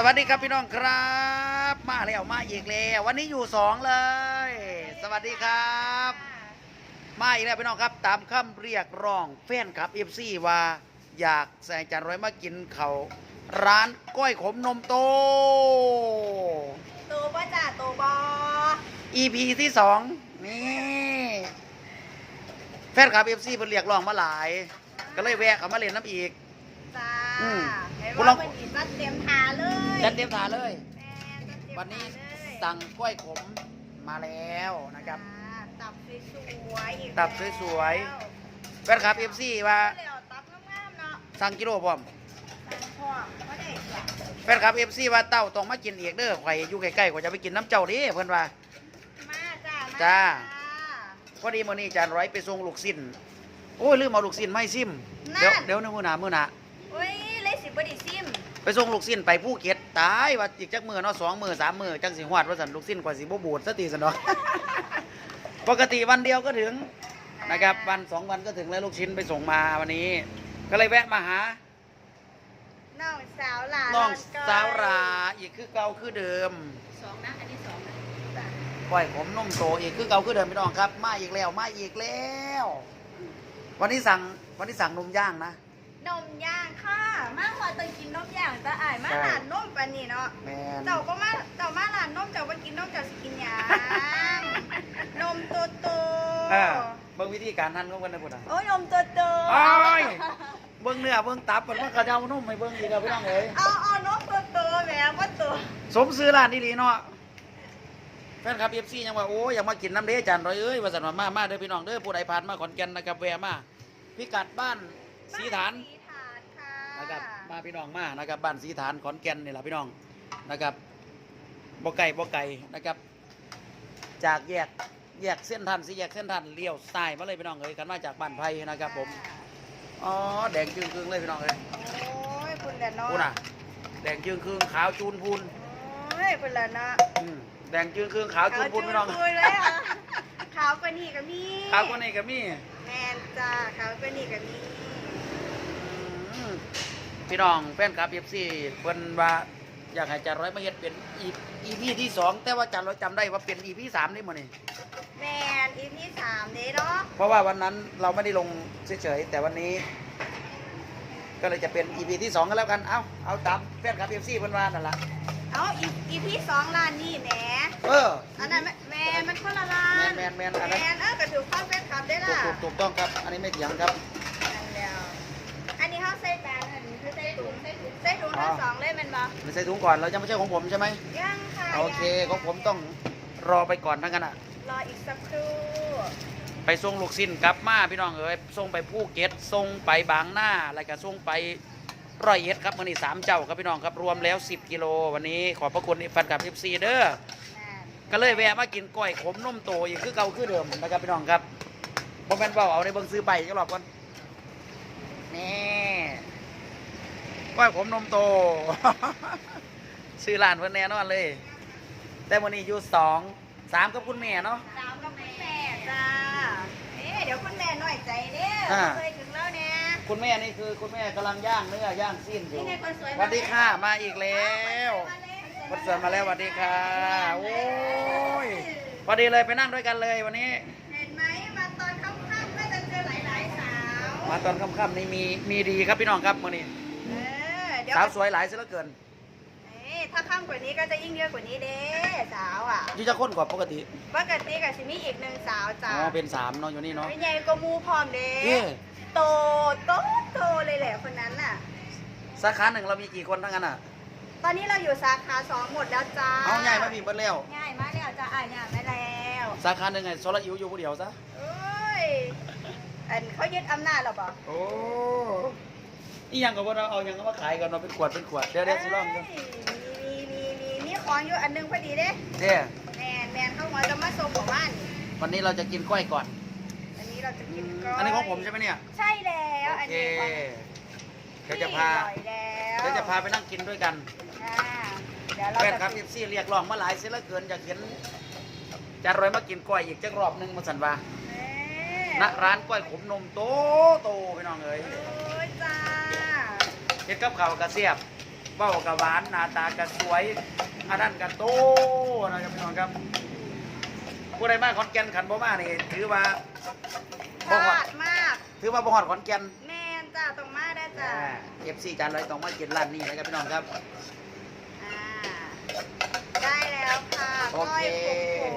สวัสดีครับพี่น้องครับ มาแล้วมาอีกแล้ววันนี้อยู่สองเลย สวัสดีครับ มาอีกแล้วพี่น้องครับ ตามคำเรียกร้องแฟนคลับเอฟซีว่าอยากแสงจันทร์ร้อยมากินเขาวร้านก้อยขมนมโตตูบ่จ้าตูบอ EP ที่สองนี่แฟนคลับเอฟซีเพิ่นเรียกร้องมาหลาย ก็เลยแวะเขามาเล่นน้ำอีก จ้าอืมเห็นคุณลอว่างมันอีจัดเตรียมทาเลยจัดเตรียมถาเลย แม่จัดเตรียมวันนี้ทาเลยสั่งก้อยขมมาแล้วนะครับ จ้าตับสวยๆอีกตับสวยแฟนคลับเอฟซีว่าๆแล้วตับงามๆเนาะสั่งกิโลพร้อมสั่งพร้อมบ่ได้จ้ะแฟนคลับเอฟซีว่าเต้าต้องมากินอีกเด้อข่อยอยู่ใกล้ๆข่อยจะไปกินน้ำเจ้าดิเพิ่นว่า มาจ้ามาจ้า พอดีมื้อนี้จานร้อยไปส่งลูกสิ้นโอ้ยลืมเอาลูกสิ้นไม่ซิมเดี๋ยวเดี๋ยวนะมื้อหน้ามื้อหน้าโอ้ยเลยสิ บ่ได้ซิมไปส่งลูกสิ้นไปภูเก็ตตายว่าอีกจักมื้อเนาะสองมื้อสามมื้อจังสิฮอดว่าซั่นลูกสิ้นข่อยสิบ่บูดซะทีซั่นเนาะปกติวันเดียวก็ถึงนะครับวันสองวันก็ถึงแล้วลูกชิ้นไปส่งมาวันนี้ ก็เลยแวะมาหาน้องสาวหลานน้องก้ยสาวราอีกคือเก่าคือเดิมสองนะอันนี้สองนะจ้ะก้อยผมนมโตอีกคือเก่าคือเดิมพี่น้องครับ มาอีกแล้วมาอีกแล้ว วันนี้สั่งวันนี้สั่งนมย่างนะ นมย่างค่ะมาขอตังกินนมย่างจ้าอ้ายมาใช่หลานนมปานนี้เนาะแมนเจ้าก็มาเจ้ามาหลานนมเจ้ามากินนมเจ้าสิกินหยังนมโตโตเออเบิ่งวิธีการหั่นของกันนะพุ่นน่ะโอ้ยนมโตโตโอ้ยเบิ่งเนื้อเบิ่งตับมันมันกระเจ้านมให้เบิ่งอีกแล้วพี่น้องเอ้ยเอาเอานมโตโตแหมว่าโตสมซื้อร้านนี่ลีเนาะแฟนคลับ FC ยังว่าโอ้ยอยากมากินน้ำเด้จานร้อยเอ้ยว่าสันว่ามามาเด้อพี่น้องเด้อผู้ใดผ่านมาขอนแก่นนะครับแวะมาพิกัดบ้าน สีฐานสีฐานค่ะนะครับมาพี่น้องมานะครับบ้านสีฐานขอนแก่นนี่แหละพี่น้องนะครับบ่ไก่บ่ไก่นะครับ จากแยกแยกเส้นทันสีแยกเส้นทันเลี้ยวซ้ายมาเลยพี่น้องเอ้ยกันมาจากบ้านไผ่นะครับ ผมอ๋อแดงจึงครึ่งเลยพี่น้องเอ้ยโอ้ยคุณแหละเนาะพูดน่ะแดงจึงครึ่งขาวจูนพูนโอ้ยคุณแหละเนาะอืมแดงจึงครึ่งขาวจูนพูนพี่น้องขาวจูนเลยอะขาวกว่านี่ก็มีขาวคนนี้ก็มีแมนจ้าขาวกว่านี่ก็มีอืม พี่น้องแฟนคลับ FC เพิ่นว่าอยากให้จารร้อยมาเฮ็ดเป็น EP ที่สองแต่ว่าจารร้อยจำได้ว่าเป็น EP สามนี่หมดนี่แมนอีพีสามเด้เนาะเพราะว่าวันนั้นเราไม่ได้ลงเฉยๆแต่วันนี้ ก็เลยจะเป็น EP ที่สองก็แล้วกันเอาเอาตามแฟนคลับ FC เพิ่นว่านั่นล่ะเอาอีพีสองล้านนี่แหมเอออันนั้นแมนมันคนละล้านแมนแมนอันนั้นแมนเออกระถูกข้าวเป็นขับได้ถูกล่ะถูกถูกต้องครับ อันนี้ไม่เถียงครับ อันเดียวอันนี้เขาใส่จานอันนี้คือใส่ถุง ใส่ถุงใส่ถุงทั้งสองเลยแมันบ่ไม่ใช่ถุงก่อนเราจะไม่ใช่ของผมใช่ไหมยังค่ะโอเคยังของผมต้องรอไปก่อนทั้งกันอะ รออีกสักครู่ ไปส่งลูกสิ้นกลับมาพี่น้องเอ๋ยส่งไปภูเก็ตส่งไปบางหน้าแล้วก็ส่งไปร้อยเอ็ดครับวันนี้สามเจ้าครับพี่น้องครับรวมแล้ว 10 กิโลวันนี้ขอบพระคุณแฟนคลับ FC เด้อนั่นก็เลยแวะมากินก้อยขมนมโตอีกคือเก่าคือเดิมนะครับพี่น้องครับผมเป็นเบาเอาในเบิ้งซื้อไปก็รอบก่อนนี่ ก้อยขมนมโต ชื่อร้านเพิ่นแน่นอนเลย แต่วันนี้อยู่สองสามกับคุณแม่เนาะ สาวกับคุณแม่จ้าเอ๊ะเดี๋ยวคุณแม่หน่อยใจเด้ออ่า เคยถึงแล้วเนี่ย คุณแม่นี่คือคุณแม่กำลังย่างเนื้อย่างสิ้นอยู่นี่ไงคนสวยสวัสดีค่ะมาอีกแล้วมาแล้วคนสวยมาแล้วสวัสดีค่ะโอ้ยพอดีเลยไปนั่งด้วยกันเลยวันนี้ เห็นไหมมาตอนค่ำๆก็จะเจอหลายๆสาวมาตอนค่ำๆนี่มีมีดีครับพี่น้องครับวันนี้ เออเดี๋ยวสาวสวยหลายเสียเหลือเกินเอ้ยถ้าค่ำกว่านี้ก็จะยิ่งเยอะกว่านี้เด้สาวอะอยู่จะค้นกว่าปกติปกติกับสิมีอีกหนึ่งสาวจ้าอ๋อเป็นสามเนาะอยู่นี่เนาะเป็นใหญ่กว่าหมูพร้อมเด้เย้โตโตโตเลยแหละคนนั้นน่ะ สาขาหนึ่งเรามีกี่คนทั้งนั้นอะตอนนี้เราอยู่สาขาสองหมดแล้วจ้าเอาใหญ่มามีเบิดแล้ว ง่ายมากแล้วจ้าอ่านง่ายมาแล้วสาขาหนึ่งไงโซลาอิวอยู่ผู้เดียวซะเอ้ยอันเขายึดอำนาจหรอปะโอ้ นี่ยังกับว่าเราเอายังก็มาขายก่อนเราเป็นขวดเป็นขวดเดี๋ยวเดี๋ยวสิลองกันเอ้ยมีมีมีมีของอยู่อันหนึงพอดีเด้เดี๋ยวแมนแมนเข้ามาจะมาส่งของบ้านวันนี้เราจะกินกล้อยก่อน อันนี้เราจะกินก้อยอันนี้ของผมใช่ไหมเนี่ยใช่แล้วโออันเคนี้ของเดี๋ยวจะพาพี่ร่อยแล้วเดี๋ยวจะพาไปนั่งกินด้วยกันอ่าเดี๋ยวเราแฟนจะครับเอฟซีเรียกร้องมาหลายเสียเหลือเกินอยากเห็นจะรอยมากินกล้อยอีกจักรอบหนึงมาสันว่าแม่ณร้านกล้อยขมนมโตโตพี่น้องเอ้ย โอ้ยจ้า เฮ็ดกับข้าวกระเสียบเบ้ากับหวานหน้าตาก็สวยอันนั้นก็โตนะครับพี่น้องครับผู้ใดมาขอนแก่นขันบ่มานี่ถือว่าพบ่ฮอลาดดมาก ถือว่าบ่ฮอดขอนแก่น แม่นจ้าตรงมาได้จ้าเอฟซีจานลอยต้องมากินร้านนี้นะครับพี่น้องครับ อ่าได้แล้วค่ะโอก้อเคยขม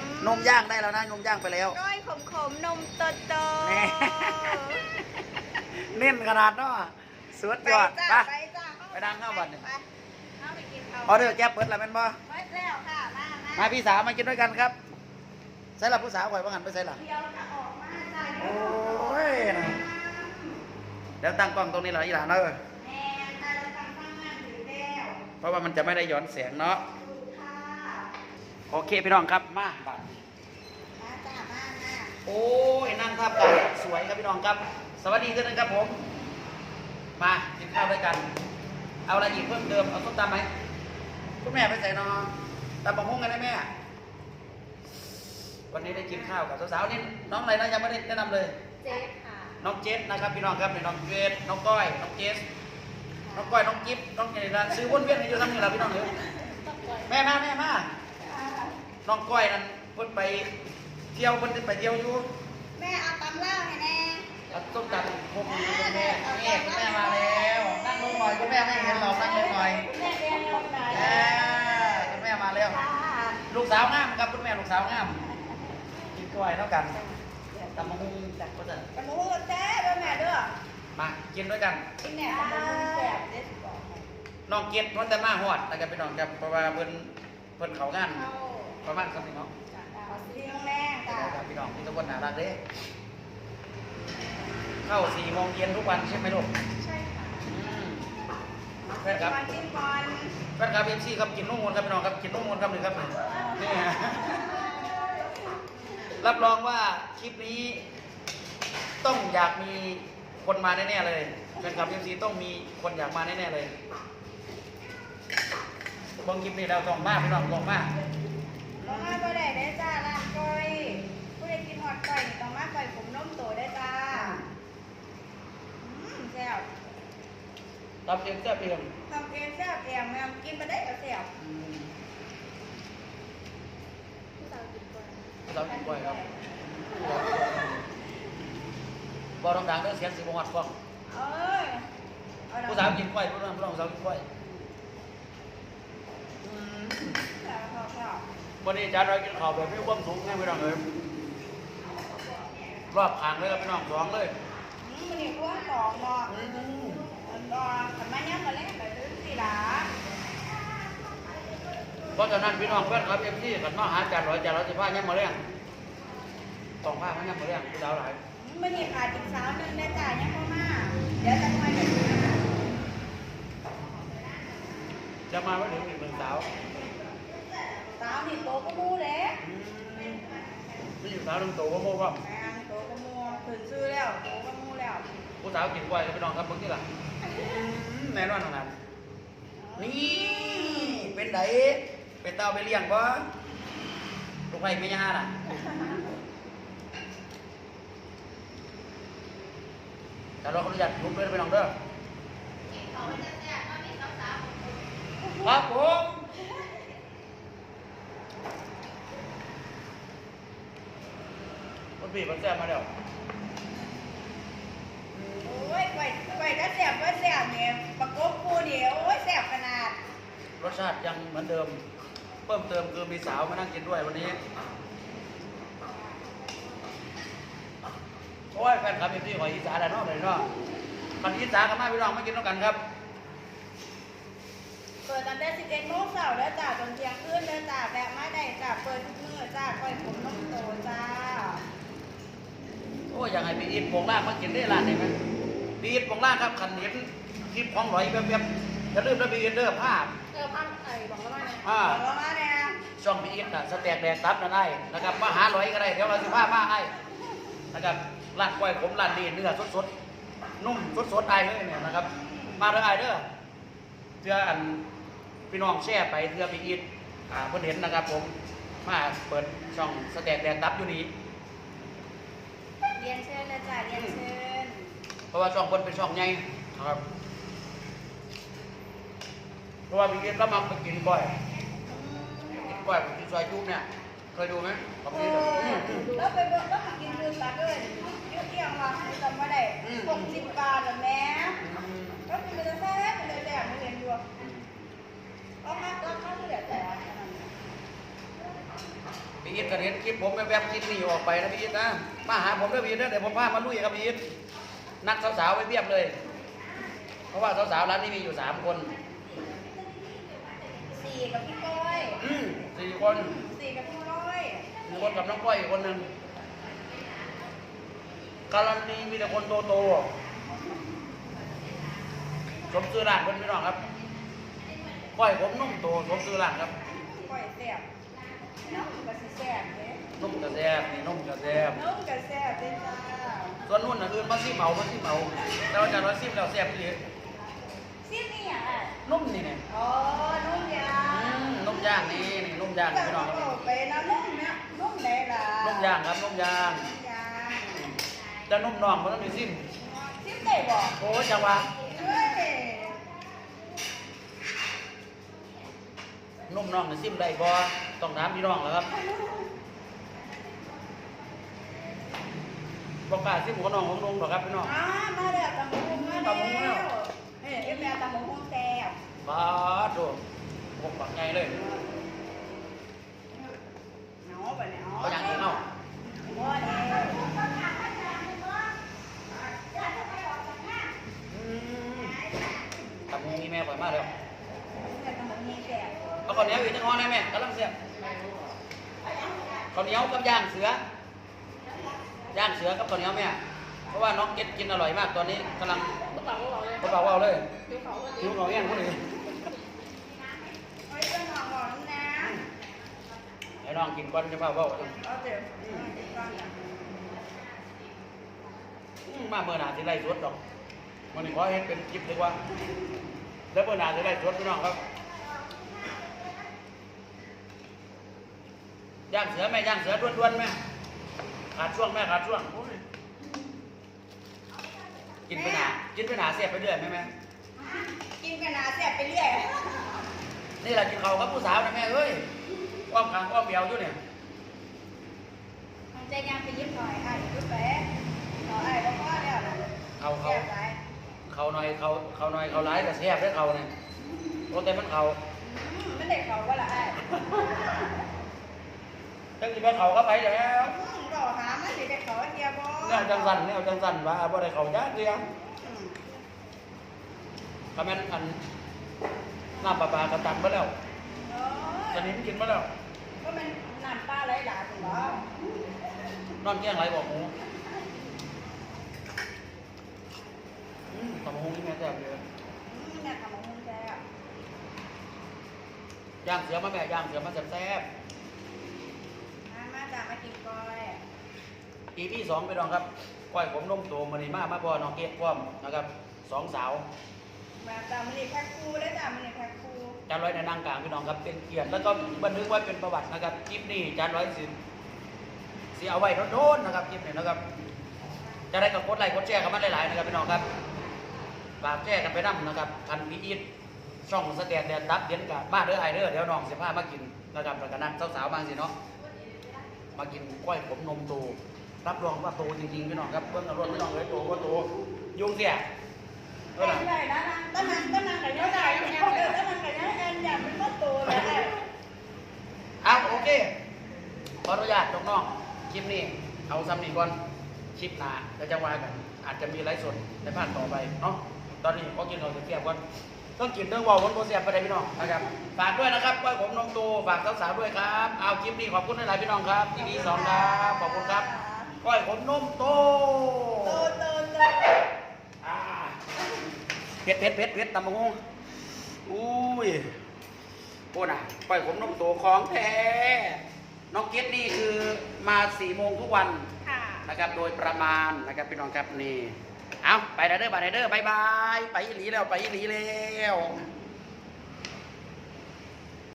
ๆนมย่างได้แล้วนะนมย่างไปแล้ว ก้อยขมขมๆนมโตโตแน่ เน้นขนาดเนาะ สุดไปยอดจ้าไปไปจ้าไปนั่งข้าวบัดนี่ไปเข้าไปกินข้าวออเดอร์แก๊บเปิดแล้วแม่นบ่เปิดแล้วค่ะมามามาพี่สาวมากินด้วยกันครับใส่ละผู้สาวข่อยว่างันไปใส่ละเดี๋ยวจะออกมาจ้าโอ้ยนะเดี๋ยวตั้งกล้องตรงนี้เหรออีหลานเนอะแม่จ้าเราทำข้างงานอยู่แล้วเพราะว่ามันจะไม่ได้ย้อนแสงเนาะ ดูค่ะโอเคพี่น้องครับ มาบัดมาจ้ามามา โอ้ยนั่งทับกันสวยครับพี่น้องครับ สวัสดีขึ้นนะครับผม มากินข้าวด้วยกัน เอาอะไรอีกเพิ่มเติม เอาส้มตำไหมคุณแม่ไปใส่นอตำบักหุ่งกันได้แม่ วันนี้ได้กินข้าวกับสาวๆนี่น้องอะไรนะยังไม่ได้แนะนำเลย เจ๊ค่ะ น้องเจสนะครับพี่น้องครับนี่น้องเจสน้องก้อย น้องเจสน้องก้อย น้องกิฟน้องอะไรนะซื้อวนเวียนกันอยู่ทั้งนี้แหละพี่น้องเอ๋ยแม่มาแม่มาน้องก้อยนั่นเพิ่นไปเที่ยวเพิ่นไปเที่ยวอยู่ แม่เอาตำเหล้าให้แน่เอา ต้มตำพวกนี้คุณแม่แม่คุณแม่มาแล้วนั่งลงหน่อยคุณแม่ไม่เห็นหรอกนั่งลงหน่อยแม่เรียนลงไหนแม่คุณแม่มาแล้ว ลูกสาวงามครับคุณแม่ลูกสาวงามกินกล้วยเท่ากันตำมะฮุงจักก็จะกระมูเจ๊ด้วยแม่ด้วยมากินด้วยกันกินแหนมกระมูแซ่บเจ๊สิบอกให้น้องเกียรติมันแต่มาฮอดนะครับพี่น้องครับเพราะว่าเพิ่นเพิ่นเขางานประมาณครับพี่น้องเอาซีอิ๊วแรงจ้ะครับพี่น้องที่ทุกคนน่ารักเด้ เข้าสี่โมงเย็นทุกวันใช่ไหมลูกใช่ค่ะอืมแฟนครับก่อนกินก่อนแฟนครับเอฟซีครับกินนุ่มมนครับพี่น้องครับกินนุ่มมนครับหนึ่งครับนี่ฮะรับรองว่าคลิปนี้ ต้องอยากมีคนมาแน่ๆเลยแฟนคลับเอฟซีต้องมีคนอยากมาแน่ๆเลยเบางคลิปนี้เราต้องมาพี่น้องต้องมาต้องมาบ่ได้ได้จ้าร้านก้อยผู้ใดกินฮอดก้อยนี่ต้องมาก้อยผมนมโตได้จ้าอืมแซ่บ ตามเสียงแซ่บเองทำเองแซ่บเองแม่กินไปได้ก็แซ่บอืมผู้สาวกินก่อนเรากินกล้วยครับบอลดังๆเรื่องเสียงสีบงหัดฟังเอ้ยเอดอกผู้สาวกินกล้วยผู้น้องผู้น้องสาวกินกล้วยอืมแซ่บชอบชอบวันนี้อาจารย์เรากินข้าวแบบไม่ว่างสูงไงพี่น้องเอ้ยรอบขางเลยครับพี่น้องสองเลย อืมมันนี่พวกของเนาะอืม มันรอขันมาย่ำมาเล่นแบบนี้สิล่ะเพราะฉะนั้นพี่น้องเพื่อนครับเอ็มที่กันมาหาอาจารย์ร้อยอาจารย์ร้อยสิบห้ายังมาเลี้ยงต้องผ้ามันยังมาเลี้ยงผู้สาวหลายอืมมันนี่ขาดอีกสาวหนึงได้จ้ายังพ่อมาเดี๋ยวจะคอยเห็นนะจะมาไม่ถึงอีกหนึ่งสาวสาวนี่โตก็มูเลยอืมมีอยู่สาวหนึ่งโตว่าโม่ว่าแม่งโตก็มูถึงซื้อแล้วโตก็มูแล้ว ผู้สาวกินกล้วยครับพี่น้องครับเพิ่งที่หลังแน่นอนขนาดนี่เป็นไดเป็นเต้าไปเลี้ยงบ่ลูกไผ่ไม่ยาน่ะแต่เราขออนุญาตลุกเลยไปน้องเด้อครับผมคนปีมันแซ่บมาแล้ว โอ้ยไก่ไก่ก็แซ่บก็แซ่บเนี่ยประกบคู่เดียวโอ้ยแซ่บขนาด รสชาติยังเหมือนเดิม เพิ่มเติมคือมีสาวมานั่งกินด้วยวันนี้ โอ้ยแฟนคลับเอฟซีขออีสานแล้วเนาะเลยเนาะมันอีสานกันมาพี่น้องมากินด้วยกันครับเปิดตั้งแต่11โมงเช้าแล้วจ้าจนเที่ยงคืนเลยจ้าแวะมาได้จ้าเปิดทุกมื้อจ้าก้อยผมน้ำโตจ้า โอ้ยอยากให้พี่อีทโปงล่างมากินได้ร้านไหนไหม พี่อีทโปงล่างครับขันเห็นคลิปของหลอยแบบๆอย่าลืมนะพี่อีทเด้อภาพเออพันไอ้บอกแล้วว่าเนี่ยอ่าบอกแล้วว่าเนี่ยช่องพี่อีทน่ะสแต็กแดกตับนั่นได้นะครับมาหาหลอยก็ได้เดี๋ยวเราสิพามาให้นะครับร้านกล้วยผมร้านนี้เนื้อสดๆนุ่มสดๆไอ้เลยเนี่ยนะครับ มาเด้อไอ้เด้อเพื่ออันพี่น้องแชร์ไปเพื่อพี่อีทอ่าเพิ่นเห็นนะครับผมมาเปิดช่องสแต็กแดกตับอยู่นี่เรียนเชิญเลยจ้าเรียนเชิญเพ ราะว่าช่องเพิ่นเป็นช่องใหญ่นะครับราะว่าพี่เอ็นก็มักไปกินก้อยกินก้อยกินซอยจุ๊บเนี่ย เคยดูไหมของโอ้พี่อืมอืมแล้วไปเบิ่งแล้วมากินลืมตาเกินเยอะเที่ยงว่ะจำไม่ได้อืมหกสิบบาทละแม่อืมก็กินไปจะแซ่บไปเลยแต่ไม่เรียนดูก็มากราคาที่เหลือแต่อันนั้นพี่เอ็นก็เห็นคลิปผมแวบๆคลิปนี้ออกไปนะพี่เอ็นนะ มาหาผมด้วยพี่เอ็นนะเดี๋ยวผมพามาลุยกับพี่เอ็น นัดสาวๆไว้เพียบเลย เพราะว่าสาวๆร้านนี้มีอยู่สามคนสี่กับพี่ก้อยอืมสี่คนสี่กับพี่ก้อยมีคนกับน้องก้อยอีกคนหนึ่งการันตีมีแต่คนโตโตๆสมชื่อร้านคนพี่น้องครับก้อยผมนุ่มโตสมชื่อร้านครับก้อยแซ่บน้องกับสิแซ่บเลยนุ่มกระแซบนี่นุ่มกระแซบน้องกับแซ่บเลยจ้า ส่วนนุ่นน่ะอื่นมาซิเมามาซิเมาแต่ว่าจะร้อยซิมแล้วแซ่บดีซิมนี่อะนุ่มนี่เนี่ยอ๋อนุ่มยาอืมนุ่มย่างนี่นี่นุ่มย่างแต่พี่น้องครับไปนะนุ่มนะนุ่มไหนล่ะนุ่มย่างครับนุ่มย่างนุ่มยางจะนุ่มน้องมันต้องมีซิมซิมได้บ่โอ้ยจังหวะเฮ้ยนุ่มน้องนี่ซิมได้บ่ต้องถามพี่น้องแล้วครับ บอกกล้าซิมหัวน้องของนุ่งหรอกครับพี่น้องอ่ามาแล้วตำบักหุ่งมาตำบักหุ่งแล้แล้วว เฮ้ยเอ็มแม่ตำบักหุ่งแซ่บบาดโดผมปักไงเลย เนาะบัดนี้เอาอย่างนี้เอาโอ้ยเอ้ยอืมตำมีแม่ข่อยมาแล้วแต่ตำบักหุ่งแซ่บเอาข้าวเหนียวอีกจังฮ้อนได้แม่กำลังเสียบข้าวเหนียวกับย่างเสือย่างเสือกับข้าวเหนียวแม่เพราะว่าน้องเก็ตกินอร่อยมากตอนนี้กำลังเขาบอกว่าเอาเลยหิวเขาแย่งคนอื่นเฮ้ยเจ้าน้องบอกน้ำน้ให้น้องกินก่อนจะพาเว่าำเอาเดี๋ยวอืมก่อนนะอืมาเมื่อนาสิไล่สวดดอกมันขอเห็นเป็นคลิปดีกว่า แล้วเมื่อนาสิไล่สวดพี่น้องครับย่างเสือแม่ย่างเสือด้วนๆแม่ ขาดช่วงแม่ขาดช่วงโอ้ยกินไปหนากินไปหนาเสียบไปเรื่อยแม่แม่กินกันนาแซ่บไปเรื่อยนี่แหละกินเขาวกับผู้สาวนะแม่เอ้ยอ้อมขางอ้อมเบียวอยู่เนี่ยมันใจยังไปยิบหน่อยอะยิบไปหน่อยแล้วก็แล้วนะเขาเขาแซ่บไปเขาหน่อยเขาเขาหน่อยเขาร้ายแต่แซ่บได้เขาเนี่ยโอ้แต่มันเขาอืมมันเด็กเขาก็ละไอ้จังสิไปเขาก็ไปแล้ว อืมรอหามั นสิเด็กเขาเดียวบ่แนวจังสันแนวจังสันว่าบ่ได้เขาจ้าเดียวอืมคำแม่นอันน้ำปลาปลากระตันมาแล้วโอ้ตอนนี้มันกินมาแล้วก็มันน้ำปลาไหลหลายถึงบ่นอนแกล้งไรบอกหมูอืมตำบักหงนี่แม่แซ่บเลยอืมเนี่ยทำของมึงแซ่บย่างเสือมาแม่ย่างเสือมาแซ่บมามาจ้ามากินก้อย ๆอีพีสองไปลองครับก้อยผมนมโตมานีมามาพ่อน้องเกดพร้อมนะครับสองสาวมาจ้ามันนี่แพ็คคู่ได้จ้ามันนี่แพ็คคู่จานร้อยในนางกลางพี่น้องครับเป็นเกียรติแล้วก็บันทึกไว้เป็นประวัตินะครับคลิปนี้จานร้อยสิสีเอาไว้โดนๆนะครับคลิปนี้นะครับ จะได้กับกดไลค์กดแชร์กันมาหลายๆนะครับพี่น้องครับฝากแชร์กันไปนํนะครับพันพีอีทช่องสแตนแดนดับเดียนกับมาเด้อไอเด้อเดี๋ยวน้องสิพามากินนะครับแล้วก็นัดสาวๆบางสิเนาะมากินกล้อยผมนมโต รับรองว่าโตจริงๆพี่น้องครับเพิ่งอรถพี่น้องเลยโตว่าโตยุ่งเสียเออได้น่ะนะต้นนั้นต้นนั้นกับยังไงต้นนั้นกับยังแอนอยากเป็นโตเลยเอาโอเคขออนุญาตน้องๆคลิปนี้เอาซ้ำนี้ก่อนคลิปหน้าแล้วจะว่ากัน อาจจะมีไลฟ์สดในภาคต่อไปเนาะตอนนี้ขอกินเราจะเสียบก่อนต้องกินเรื่องวอลวันโบเสียบไปได้พี่น้องนะครับฝากด้วยนะครับก้อยผมนมโตฝากสาวๆด้วยครับ เอาคลิปนี้ขอบคุณหลายๆพี่น้องครับทีนี้สองครับขอบคุณครับ ก้อยผมนมโตโตโตโตอ่าเผ็ดเผ็ดเผ็ดเผ็ดตำบักหุ่งอุ้ยโอ้น่ะก้อยผมนมโตของแท้น้องเกดนี่คือมาสี่โมงทุกวันค่ะนะครับโดยประมาณนะครับพี่น้องครับนี่เอาไปเด้อไปเด้อบายบาย ไปอีหลีแล้วไปอีหลีแล้ว